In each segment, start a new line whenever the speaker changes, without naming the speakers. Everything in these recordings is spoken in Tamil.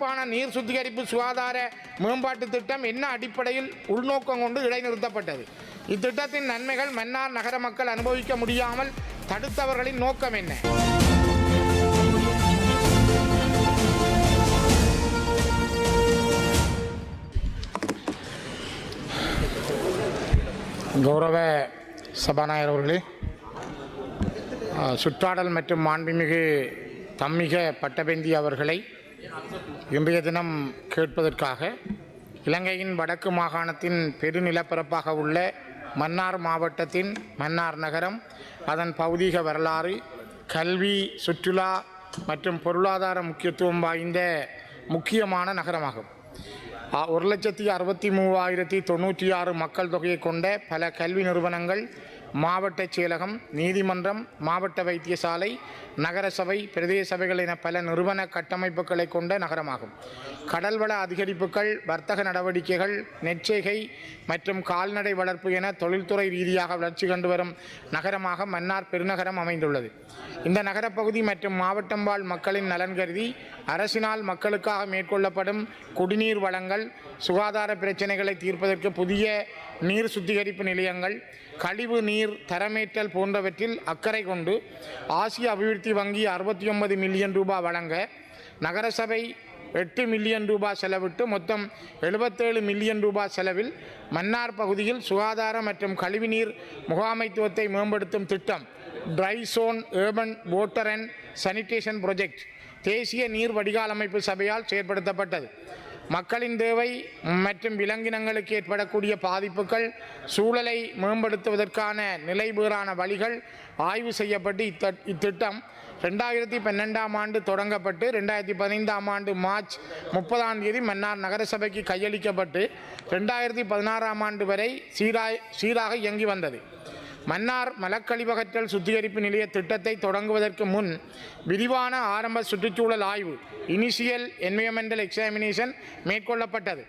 சிறப்பான நீர் சுத்திகரிப்பு சுகாதார மேம்பாட்டு திட்டம் என்ன அடிப்படையில் உள்நோக்கம் கொண்டு இடைநிறுத்தப்பட்டது? இத்திட்டத்தின் நன்மைகள் மன்னார் நகர மக்கள் அனுபவிக்க முடியாமல் தடுத்தவர்களின் நோக்கம் என்ன? கௌரவ சபாநாயகர் அவர்களே சுற்றாடல் மற்றும் மாண்புமிகு தம்மிக பட்டபெந்தி அவர்களை இன்றைய தினம் கேட்பதற்காக இலங்கையின் வடக்கு மாகாணத்தின் பெருநிலப்பரப்பாக உள்ள மன்னார் மாவட்டத்தின் மன்னார் நகரம் அதன் பௌதீக வரலாறு கல்வி சுற்றுலா மற்றும் பொருளாதார முக்கியத்துவம் வாய்ந்த முக்கியமான நகரமாகும். ஒரு லட்சத்தி அறுபத்தி மூவாயிரத்தி தொண்ணூற்றி ஆறு மக்கள் தொகையை கொண்ட பல கல்வி நிறுவனங்கள் மாவட்ட செயலகம் நீதிமன்றம் மாவட்ட வைத்தியசாலை நகரசபை பிரதேச சபைகள் என பல நிறுவன கட்டமைப்புகளை கொண்ட நகரமாகும். கடல்வள அதிகரிப்புகள் வர்த்தக நடவடிக்கைகள் நெற்செய்கை மற்றும் கால்நடை வளர்ப்பு என தொழில்துறை ரீதியாக வளர்ச்சி கண்டு வரும் நகரமாக மன்னார் பெருநகரம் அமைந்துள்ளது. இந்த நகரப்பகுதி மற்றும் மாவட்டம் வாழ் மக்களின் நலன் கருதி அரசினால் மக்களுக்காக மேற்கொள்ளப்படும் குடிநீர் வளங்கள் சுகாதார பிரச்சினைகளை தீர்ப்பதற்கு புதிய நீர் சுத்திகரிப்பு நிலையங்கள் கழிவு நீர் தரமேற்றல் போன்றவற்றில் அக்கறை கொண்டு ஆசிய அபிவிருத்தி வங்கி அறுபத்தி ஒன்பது மில்லியன் ரூபாய் வழங்க நகரசபை எட்டு மில்லியன் ரூபாய் செலவிட்டு மொத்தம் எழுபத்தேழு மில்லியன் ரூபாய் செலவில் மன்னார் பகுதியில் சுகாதார மற்றும் கழிவுநீர் முகாமைத்துவத்தை மேம்படுத்தும் திட்டம் dry zone urban water and sanitation project தேசிய நீர் வடிகால் அமைப்பு சபையால் செயற்படுத்தப்பட்டது. மக்களின் தேவை மற்றும் விலங்கினங்களுக்கு ஏற்படக்கூடிய பாதிப்புகள் சூழலை மேம்படுத்துவதற்கான நிலைபேறான வழிகள் ஆய்வு செய்யப்பட்டு இத்த இத்திட்டம் ரெண்டாயிரத்தி பன்னெண்டாம் ஆண்டு தொடங்கப்பட்டு ரெண்டாயிரத்தி பதினைந்தாம் ஆண்டு மார்ச் முப்பதாம் தேதி மன்னார் நகரசபைக்கு கையளிக்கப்பட்டு ரெண்டாயிரத்தி பதினாறாம் ஆண்டு வரை சீராய் சீராக இயங்கி வந்தது. மன்னார் மலக்கழிவகற்றல் சுத்திகரிப்பு நிலைய திட்டத்தை தொடங்குவதற்கு முன் விரிவான ஆரம்ப சுற்றுச்சூழல் ஆய்வு இனிஷியல் என்வியமெண்டல் எக்ஸாமினேஷன் மேற்கொள்ளப்பட்டது.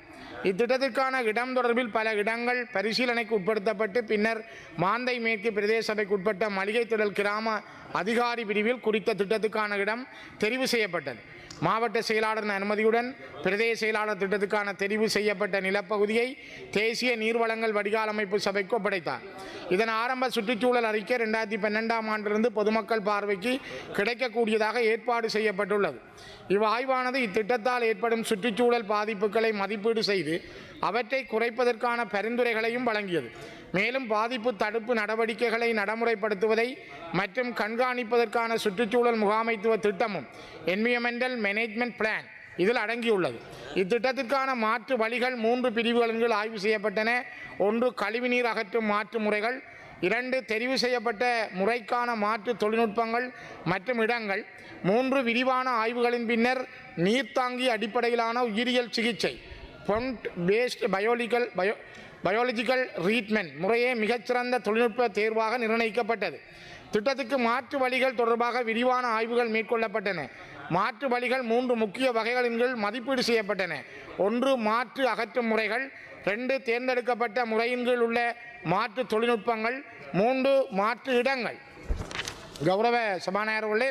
இத்திட்டத்திற்கான இடம் தொடர்பில் பல இடங்கள் பரிசீலனைக்கு உட்படுத்தப்பட்டு பின்னர் மாந்தை மேற்கு பிரதேச சபைக்கு உட்பட்ட மளிகை திடல் கிராம அதிகாரி பிரிவில் குறித்த திட்டத்துக்கான இடம் தெரிவு செய்யப்பட்டது. மாவட்ட செயலாளரின் அனுமதியுடன் பிரதேச செயலாளர் திட்டத்துக்கான தெரிவு செய்யப்பட்ட நிலப்பகுதியை தேசிய நீர்வளங்கள் வடிகால் அமைப்பு சபைக்கு ஒப்படைத்தார். இதன் ஆரம்ப சுற்றுச்சூழல் அறிக்கை ரெண்டாயிரத்தி பன்னெண்டாம் ஆண்டிலிருந்து பொதுமக்கள் பார்வைக்கு கிடைக்கக்கூடியதாக ஏற்பாடு செய்யப்பட்டுள்ளது. இவ்வாய்வானது இத்திட்டத்தால் ஏற்படும் சுற்றுச்சூழல் பாதிப்புகளை மதிப்பீடு செய்து அவற்றை குறைப்பதற்கான பரிந்துரைகளையும் வழங்கியது. மேலும் பாதிப்பு தடுப்பு நடவடிக்கைகளை நடைமுறைப்படுத்துவதை மற்றும் கண்காணிப்பதற்கான சுற்றுச்சூழல் முகாமைத்துவ திட்டமும் என்வியமெண்டல் மேனேஜ்மெண்ட் பிளான் இதில் அடங்கியுள்ளது. இத்திட்டத்திற்கான மாற்று வழிகள் மூன்று பிரிவுகளின் கீழ் ஆய்வு செய்யப்பட்டன. ஒன்று கழிவுநீர் அகற்றும் மாற்று முறைகள் இரண்டு தெரிவு செய்யப்பட்ட முறைக்கான மாற்று தொழில்நுட்பங்கள் மற்றும் இடங்கள் மூன்று விரிவான ஆய்வுகளின் பின்னர் நீர்த்தாங்கி அடிப்படையிலான உயிரியல் சிகிச்சை. Pond based biological bio biological treatment முறையே மிகச்சிறந்த தொழில்நுட்ப தேர்வாக நிர்ணயிக்கப்பட்டது. திட்டத்துக்கு மாற்று வழிகள் தொடர்பாக விரிவான ஆய்வுகள் மேற்கொள்ளப்பட்டன. மாற்று வழிகள் மூன்று முக்கிய வகைகளின் கீழ் மதிப்பீடு செய்யப்பட்டன. ஒன்று மாற்று அகற்றும் முறைகள். ரெண்டு தேர்ந்தெடுக்கப்பட்ட முறையின் கீழ் உள்ள மாற்று தொழில்நுட்பங்கள். மூன்று மாற்று இடங்கள். கௌரவ சபாநாயகர் உள்ளே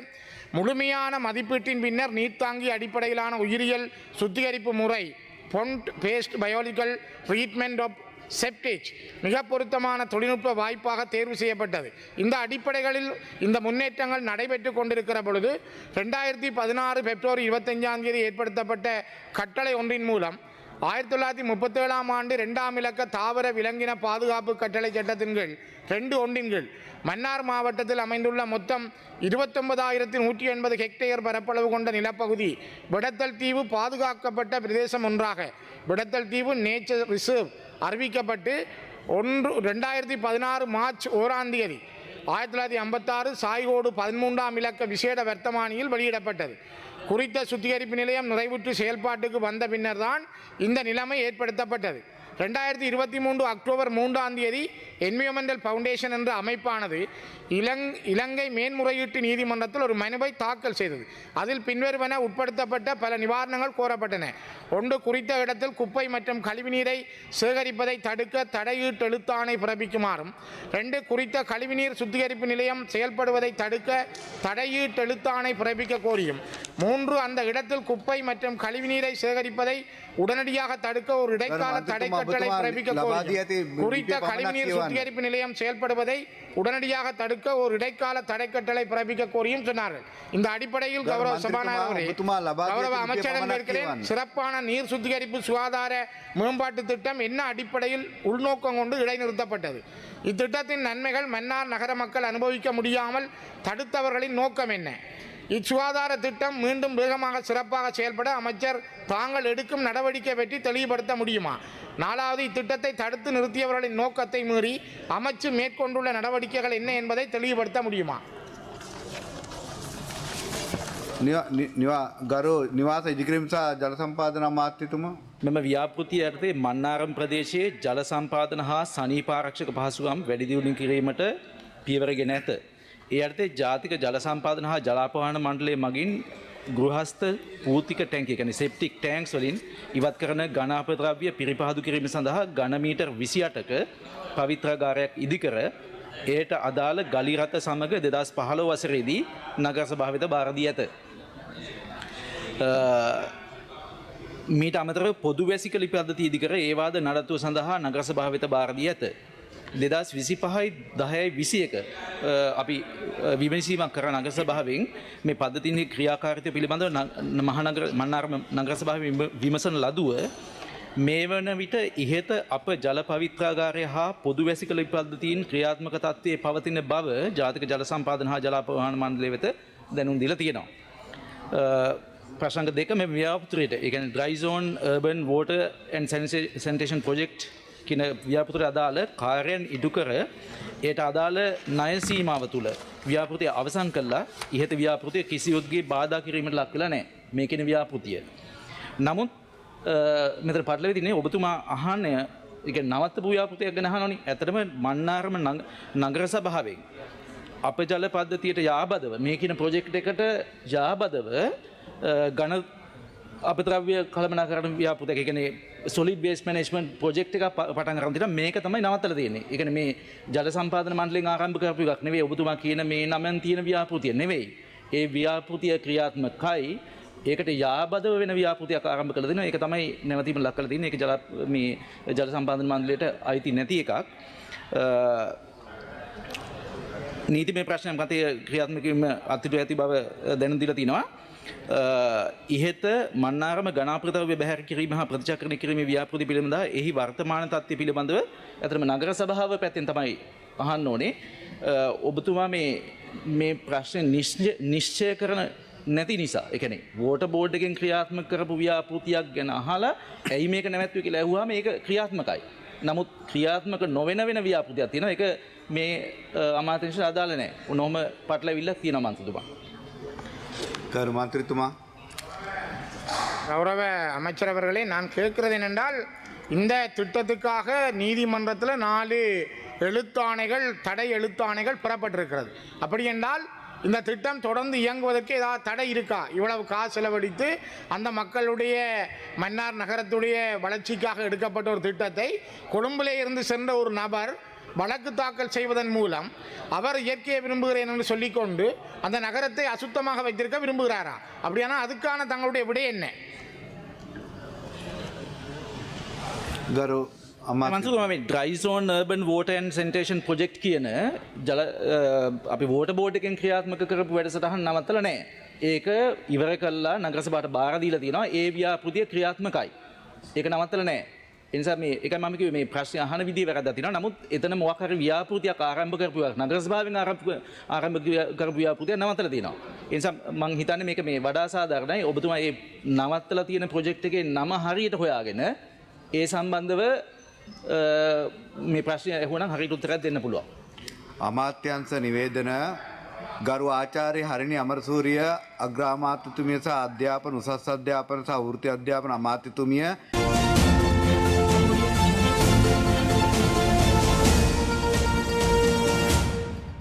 முழுமையான மதிப்பீட்டின் பின்னர் நீர்த்தாங்கி அடிப்படையிலான உயிரியல் சுத்திகரிப்பு முறை pond based biological treatment of septage மிக பொருத்தமான தொழில்நுட்ப வாய்ப்பாக தேர்வு செய்யப்பட்டது. இந்த அடிப்படைகளில் இந்த முன்னேற்றங்கள் நடைபெற்று கொண்டிருக்கிற பொழுது ரெண்டாயிரத்தி பதினாறு பிப்ரவரி இருபத்தஞ்சாம் தேதி ஏற்படுத்தப்பட்ட கட்டளை ஒன்றின் மூலம் ஆயிரத்தி தொள்ளாயிரத்தி முப்பத்தேழாம் ஆண்டு ரெண்டாம் இலக்க தாவர விலங்கின பாதுகாப்பு கட்டளை சட்டத்தின் கீழ் ரெண்டு ஒன்றின் கீழ் மன்னார் மாவட்டத்தில் அமைந்துள்ள மொத்தம் இருபத்தொன்பதாயிரத்தி நூற்றி எண்பது ஹெக்டேயர் பரப்பளவு கொண்ட நிலப்பகுதி விடத்தல் தீவு பாதுகாக்கப்பட்ட பிரதேசம் ஒன்றாக. விடத்தல் தீவு நேச்சர் ரிசர்வ் அறிவிக்கப்பட்டு ஒன்று ரெண்டாயிரத்தி பதினாறு மார்ச் ஓராம் தேதி ஆயிரத்தி தொள்ளாயிரத்தி ஐம்பத்தாறு சாய்கோடு பதிமூன்றாம் இலக்க விசேட வர்த்தமானியில் வெளியிடப்பட்டது. குறித்த சுத்திகரிப்பு நிலையம் நிறைவுற்று செயல்பாட்டுக்கு வந்த பின்னர் தான் இந்த நிலைமை ஏற்படுத்தப்பட்டது. ரெண்டாயிரத்தி இருபத்தி மூன்று அக்டோபர் மூன்றாம் தேதி என்வியமெண்டல் ஃபவுண்டேஷன் என்ற அமைப்பானது இலங் இலங்கை மேன்முறையீட்டு நீதிமன்றத்தில் ஒரு மனுவை தாக்கல் செய்தது. அதில் பின்வருவன உட்படுத்தப்பட்ட பல நிவாரணங்கள் கோரப்பட்டன. ஒன்று குறித்த இடத்தில் குப்பை மற்றும் கழிவுநீரை சேகரிப்பதை தடுக்க தடையீட்டு எழுத்தாணை பிறப்பிக்குமாறும் ரெண்டு குறித்த கழிவுநீர் சுத்திகரிப்பு நிலையம் செயல்படுவதை தடுக்க தடையீட்டு எழுத்தாணை பிறப்பிக்க கோரியும் மூன்று அந்த இடத்தில் குப்பை மற்றும் கழிவுநீரை சேகரிப்பதை உடனடியாக தடுக்க ஒரு இடைக்கால தடை கட்டளை பிறப்பிக்க குறித்த கழிவுநீர் சுத்திகரிப்பு நிலையம் செயல்படுவதை உடனடியாக தடுக்க ஒரு இடைக்கால தடை கட்டளை பிறப்பிக்க கோரியும் சொன்னார்கள். இந்த அடிப்படையில்
கௌரவ
சபாநாயகரே கௌரவ அமைச்சரிடம்
இருக்கிறேன்
சிறப்பான நீர் சுத்திகரிப்பு சுகாதார மேம்பாட்டு திட்டம் என்ன அடிப்படையில் உள்நோக்கம் கொண்டு இடைநிறுத்தப்பட்டது? இத்திட்டத்தின் நன்மைகள் மன்னார் நகர மக்கள் அனுபவிக்க முடியாமல் தடுத்தவர்களின் நோக்கம் என்ன? இச்சுகாதார திட்டம் மீண்டும் வேகமாக சிறப்பாக செயல்பட அமைச்சர் தாங்கள் எடுக்கும் நடவடிக்கை பற்றி தெளிவுபடுத்த முடியுமா நாலாவது இத்திட்டத்தை தடுத்து நிறுத்தியவர்களின் நோக்கத்தை மீறி அமைச்சு மேற்கொண்டுள்ள நடவடிக்கைகள் என்ன என்பதை தெளிவுபடுத்த முடியுமா
නිවා- නි- නිවා ගරු නිවාස ඉදිකිරීම සහ ජල සම්පාදන අමාත්‍යතුමා
මෙම ව්‍යාපෘතිය ඇර්තේ මන්නාරම් ප්‍රදේශයේ ජල සම්පාදන හා සනීපාරක්ෂක පහසුකම් වැඩිදිවුණු කිරීමට පියවරගෙන ඇත. ඒ අර්ථේ ජාතික ජල සම්පාදන හා ජලාපවාහන මණ්ඩලය මගින් ගෘහස්ත පූතික ටැන්ක එකන සෙප්ටික් ටෑන්ක්ස් වලින් ඉවත් කරන ගනාපද්‍රව්‍ය පිරිපහදු කිරීම සඳහා ගණමීටර් විසියටක පවිත්‍රාගාරයක් ඉදිකර එයට අදාළ ගලිරත සමඟ දෙදස් පහළො වසරේදී නගර සභාවිත භාරදී ඇත. මීට අමතර පොදු වැසික ලිපි අදති ඉදිකර ඒවාද නඩත්තුව සඳහා නගර සභාවිත භාරදී ඇත. දෙදස් විසි පහයි දහයයි විසි එක අපි විමසීමක් කර නගර සභාවෙන් මේ පද්ධතින්නේ ක්‍රියාකාරිතය පිළිබඳව මහනගර මන්නාර්ම නගර සභාව විමසන ලදුව මේ වන විට ඉහත අප ජල පවිත්‍රාගාරය හා පොදු වැසිකල පද්ධතින් ක්‍රියාත්මක තත්වයේ පවතින බව ජාතික ජල සම්පාදන හා ජලාපවාහන මණ්ඩලය වෙත දැනුම් දිල තියෙනවා. ප්‍රසංග දෙක මේ ව්‍යාපතුරයට එකන dry zone urban water and sanitation project කියන ව්‍යාපෘතට අදාළ කාර්යයන් ඉටු කර එයට අදාළ ණය සීමාව තුළ ව්‍යාපෘතිය අවසන් කළා ඉහත ව්‍යාපෘතිය කිසියොත්ගේ බාධා කිරීමට ලක් වෙලා නැහැ මේ කියන ව්‍යාපෘතිය. නමුත් මෙතන පටලැවි තින්නේ ඔබතුමා අහන්නේ ඒ කියන්නේ නවත්තපු ව්‍යාපෘතියක් ගැන අහනෝනේ. ඇත්තටම මන්නාරම නගර සභාවෙන් අප ජල පද්ධතියට යාබදව මේ කියන ප්‍රොජෙක්ට් එකට යාබදව ඝන අපත්‍රව්‍ය කළමනා කරන ව්‍යාපෘත එකන සොලි බේස් මනේස්මන් ප්‍රජෙක්් එක පටන් කරතිට මේක තමයි නවත්තල තියෙන්නේ. එකන මේ ජල සම්පාදන මන්ඩලෙන් ආරම්භ කරපු එකක් නෙවේ ඔබතුමා කියන මේ නමන් තියෙන ව්‍යාපෘතිය නෙවෙයි. ඒ ව්‍යාපෘතිය ක්‍රියාත්මකයි. ඒකට යාබදව වෙන ව්‍යාපෘතියක් ආරම්භ කළ දෙන එක තමයි නැවතීම ලක්කල තින එක ජල මේ ජල සම්පාදන මන්දලයට අයිති නැති එකක්. නීති මේ ප්‍රශ්නයම් කතය ක්‍රියාත්මකම අත්තිට ඇති බව දැනදිල තිනවා ඉහත මන්නාරම ගනාප්‍රතාව බැහැර කිරීම හා ප්‍රතිචක්‍රණ කිරීම ව්‍යාපෘති පිළිබඳ එහි වර්තමාන තත්ත්වය පිළිබඳව ඇතරම නගර සභාව පැත්තෙන් තමයි අහන්න ඕනේ ඔබතුමා මේ මේ ප්‍රශ්න නිශ්චය කරන නැති නිසා එකන වෝට බෝඩ්ගෙන් ක්‍රියාත්ම කරපු ව්‍යාපෘතියක් ගැන අහලා ඇයි මේක නැවැත්ව කියලා ඇහවා මේක ක්‍රියාත්මකයි. නමුත් ක්‍රියාත්මක නොවෙන වෙන ව්‍යාපෘතියක් තියෙන එක මේ අමාතංශ අදාල නෑ උනොහම පටල විල්ල තියෙන මන්තතුමා.
கருமா திருத்துமா
கௌரவ அமைச்சர் அவர்களே நான் கேட்கிறது என்னென்றால் இந்த திட்டத்துக்காக நீதிமன்றத்தில் நாலு எழுத்தாணைகள் தடை எழுத்தாணைகள் பெறப்பட்டிருக்கிறது. அப்படி என்றால் இந்த திட்டம் தொடர்ந்து இயங்குவதற்கு ஏதாவது தடை இருக்கா? இவ்வளவு காசு செலவழித்து அந்த மக்களுடைய மன்னார் நகரத்துடைய வளர்ச்சிக்காக எடுக்கப்பட்ட ஒரு திட்டத்தை கொழும்பிலே இருந்து சென்ற ஒரு நபர் வழக்கு தாக்கல் செய்வதன் மூலம் அவர் இயற்கையை விரும்புகிறேன் என்று சொல்லிக்கொண்டு அந்த நகரத்தை அசுத்தமாக வைத்திருக்க விரும்புகிறாரா அப்படியானா அதுக்கான தங்களுடைய விடை என்ன
ගරු අමාත්‍ය
මන්තුම මේ ඩ්‍රයිසෝන්ර්බන් වෝටන් සෙන්ටේෂන් ප්‍රජෙක්් කියන ජල අපි වෝට බෝඩ්කෙන් ක්‍රියාත්මක කරපු වැඩසටහන් නවත්තල නෑ ඒක ඉවර කල්ලා නගරසබට බාරදීල තියෙනවා ඒ ව්‍යාපෘතිය ක්‍රියාත්මකයි ඒක නවත්තල නෑ එනිසා මේ එක මක මේ ප්‍රශ්න අහන විදි වැරද තින නමුත් එතන මොකර ව්‍යාපෘතියක් ආරම්භ කරපුවක් නගරස්භාවෙන් ආරම්භ ආරම්භ කරපු ව්‍යාපෘතිය නවත්තල තියෙනවා. එනිසා මං හිතන්න මේක මේ වඩා සාධාරණයි. ඔබතුමා ඒ නවත්තල තියෙන ප්‍රොජෙක්් එකේ නම හරියට හොයාගෙන ඒ සම්බන්ධව මේ ප්‍රශ්නය ඇහුවන හරිට උත්තරත් දෙන්න පුළුවන්.
අමාත්‍යන්ස නිවේදන ගරු ආචාරය හරිනි අමරසූරිය අග්‍රාමාත්‍යතුමිය සහ අධ්‍යාපන උසස් අධ්‍යාපන සහ වෘති අධ්‍යාපන අමාත්‍යතුමිය